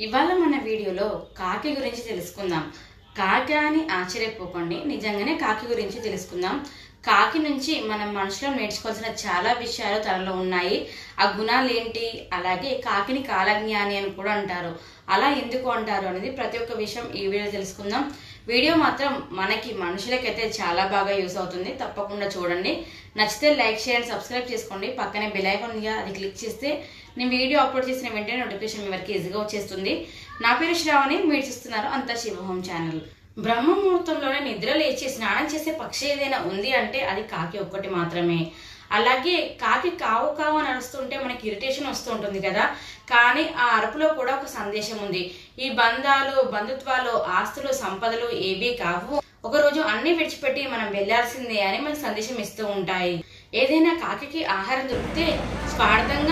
ఇవాళ మన వీడియోలో కాకి గురించి తెలుసుకుందాం. కాకి అని ఆశ్చర్యపోకండి. నిజంగానే కాకి గురించి తెలుసుకుందాం. కాకి నుంచి మనం మనుషులం నేర్చుకోవాల్సిన చాలా విషయాలు తనలో ఉన్నాయి. ఆ గుణాలు ఏంటి? అలాగే కాకిని కాలజ్ఞాని అని కూడా అంటారు. అలా ఎందుకు అంటారు అనేది ప్రతి ఒక్క విషయం ఈ వీడియో తెలుసుకుందాం. వీడియో మాత్రం మనకి మనుషులకైతే చాలా బాగా యూస్ అవుతుంది. తప్పకుండా చూడండి. నచ్చితే లైక్ చేయండి సబ్స్క్రైబ్ చేసుకోండి. పక్కనే బెల్ ఐకాన్ అది క్లిక్ చేస్తే నేను వీడియో అప్లోడ్ చేసిన వెంటనే నోటిఫికేషన్ మీ వరకు ఈజీగా వచ్చేస్తుంది. నా పేరు శ్రావణి మీరు చూస్తున్నారు అంతా శివహోం ఛానల్. బ్రహ్మ ముహూర్తంలోనే నిద్ర లేచి స్నానం చేసే పక్షి ఏదైనా ఉంది అంటే అది కాకి ఒక్కటి మాత్రమే. అలాగే కాకి కావు కావు అని అరుస్తుంటే మనకి ఇరిటేషన్ వస్తూ ఉంటుంది కదా. కానీ ఆ అరుపులో కూడా ఒక సందేశం ఉంది. ఈ బంధాలు బంధుత్వాలు ఆస్తులు సంపదలు ఏవీ కావు. ఒక రోజు అన్ని విడిచిపెట్టి మనం వెళ్ళాల్సిందే అని మనకు సందేశం ఇస్తూ ఉంటాయి. ఏదైనా కాకి ఆహారం దొరికితే స్వార్థంగా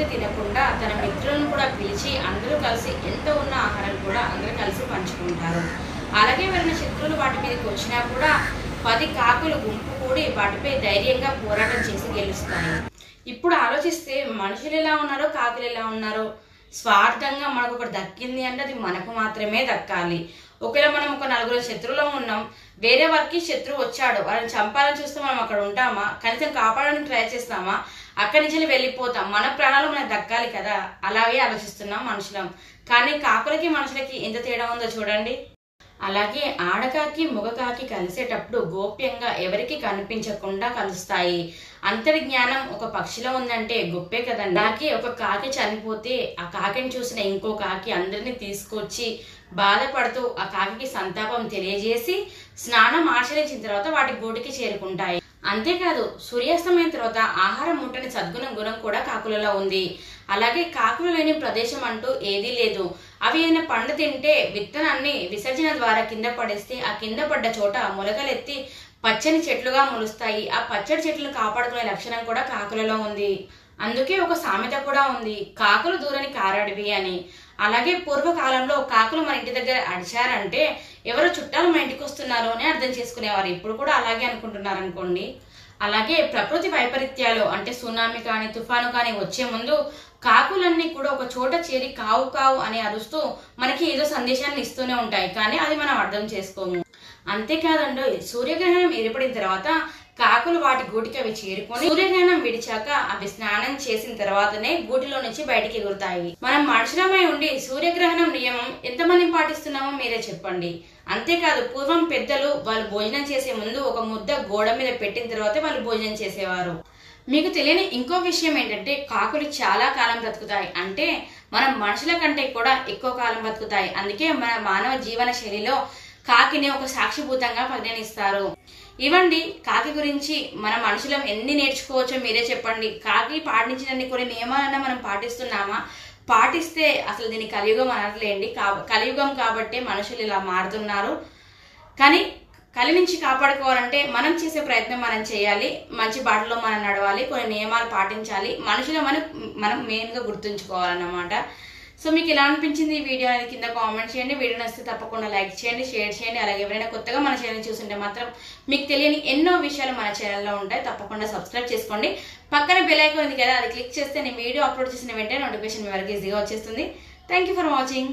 అదొక్కతే తినకుండా తన మిత్రులను కూడా పిలిచి అందరూ కలిసి ఎంత ఉన్న ఆహారం కూడా అందరూ కలిసి పంచుకుంటారు. అలాగే వెళ్ళిన శత్రువులు వాటి మీదకి వచ్చినా కూడా పది కాకులు గుంపు కూడి వాటిపై ధైర్యంగా పోరాటం చేసి గెలుస్తాయి ఇప్పుడు ఆలోచిస్తే మనుషులు ఎలా ఉన్నారో కాకులు ఎలా ఉన్నారో స్వార్థంగా మనకు ఒకటి దక్కింది అంటే అది మనకు మాత్రమే దక్కాలి. ఒకవేళ మనం ఒక నలుగురు శత్రువులో ఉన్నాం వేరే వారికి శత్రువు వచ్చాడు వాళ్ళని చంపాలని చూస్తే మనం అక్కడ ఉంటామా? కనీసం కాపాడడానికి ట్రై చేస్తామా? అక్కడి నుంచి వెళ్ళిపోతాం. మన ప్రాణాలు మనకు దక్కాలి కదా. అలాగే ఆలోచిస్తున్నాం మనుషులం. కానీ కాకులకి మనుషులకి ఎంత తేడా ఉందో చూడండి. అలాగే ఆడకాకి మొగకాకి కలిసేటప్పుడు గోప్యంగా ఎవరికి కనిపించకుండా కలుస్తాయి. అంతటి జ్ఞానం ఒక పక్షిలో ఉందంటే గొప్పే కదండి. నాకి ఒక కాకి చనిపోతే ఆ కాకిని చూసిన ఇంకో కాకి అందరినీ తీసుకొచ్చి బాధపడుతూ ఆ కాకికి సంతాపం తెలియజేసి స్నానం ఆచరించిన తర్వాత వాటి గూటికి చేరుకుంటాయి. అంతేకాదు సూర్యాస్తమయం తర్వాత ఆహారం ముట్టని సద్గుణం గుణం కూడా కాకులలో ఉంది. అలాగే కాకులు లేని ప్రదేశం అంటూ ఏదీ లేదు. అవి ఏదైనా పండు తింటే విత్తనాన్ని విసర్జన ద్వారా కింద పడేస్తే ఆ కింద పడ్డ చోట మొలకలెత్తి పచ్చని చెట్లుగా మొలుస్తాయి. ఆ పచ్చడి చెట్లను కాపాడుకునే లక్షణం కూడా కాకులలో ఉంది. అందుకే ఒక సామెత కూడా ఉంది కాకులు దూరని కారడివి అని. అలాగే పూర్వకాలంలో కాకులు మన ఇంటి దగ్గర అడిచారంటే ఎవరో చుట్టాలు మన ఇంటికి వస్తున్నారు అని అర్థం చేసుకునేవారు. ఇప్పుడు కూడా అలాగే అనుకుంటున్నారు అనుకోండి అలాగే ప్రకృతి వైపరీత్యాలు అంటే సునామీ కానీ తుఫాను కానీ వచ్చే ముందు కాకులన్నీ కూడా ఒక చోట చేరి కావు కావు అని అరుస్తూ మనకి ఏదో సందేశాన్ని ఇస్తూనే ఉంటాయి. కానీ అది మనం అర్థం చేసుకోము. అంతేకాదండి సూర్యగ్రహణం ఏర్పడిన తర్వాత కాకులు వాటి గూటికి అవి చేరుకొని సూర్యగ్రహణం విడిచాక అవి స్నానం చేసిన తర్వాతనే గూటిలో నుంచి బయటికి ఎగురుతాయి. మనం మనుషులమై ఉండి సూర్యగ్రహణం నియమం ఎంతమంది పాటిస్తున్నామో మీరే చెప్పండి. అంతేకాదు పూర్వం పెద్దలు వాళ్ళు భోజనం చేసే ముందు ఒక ముద్ద గోడ మీద పెట్టిన తర్వాత వాళ్ళు భోజనం చేసేవారు. మీకు తెలియని ఇంకో విషయం ఏంటంటే కాకులు చాలా కాలం బ్రతుకుతాయి. అంటే మనం మనుషుల కంటే కూడా ఎక్కువ కాలం బ్రతుకుతాయి. అందుకే మన మానవ జీవన శైలిలో కాకిని ఒక సాక్షిభూతంగా పరిగణిస్తారు. ఇవ్వండి. కాకి గురించి మన మనుషులం ఎన్ని నేర్చుకోవచ్చో మీరే చెప్పండి. కాకి పాటించినన్ని కొన్ని నియమాలన్నా మనం పాటిస్తున్నామా? పాటిస్తే అసలు దీన్ని కలియుగం అనట్లేండి. కా- కలియుగం కాబట్టే మనుషులు ఇలా మారుతున్నారు. కానీ కలి నుంచి కాపాడుకోవాలంటే మనం చేసే ప్రయత్నం మనం చేయాలి. మంచి బాటలో మనం నడవాలి. కొన్ని నియమాలు పాటించాలి. మనుషులమని మనం మెయిన్గా గుర్తుంచుకోవాలన్నమాట. సో మీకు ఎలా అనిపించింది ఈ వీడియో అనేది కింద కామెంట్ చేయండి. వీడియో నచ్చితే తప్పకుండా లైక్ చేయండి షేర్ చేయండి. అలాగే ఎవరైనా కొత్తగా మన ఛానల్ చూస్తుంటే మాత్రం మీకు తెలియని ఎన్నో విషయాలు మన ఛానల్లో ఉంటాయి. తప్పకుండా సబ్స్క్రైబ్ చేసుకోండి. పక్కన బెల్ ఐకాన్ ఉంది కదా అది క్లిక్ చేస్తే నేను వీడియో అప్లోడ్ చేసిన వెంటనే నోటిఫికేషన్ మీ వరకు ఈజీగా వచ్చేస్తుంది. Thank you for watching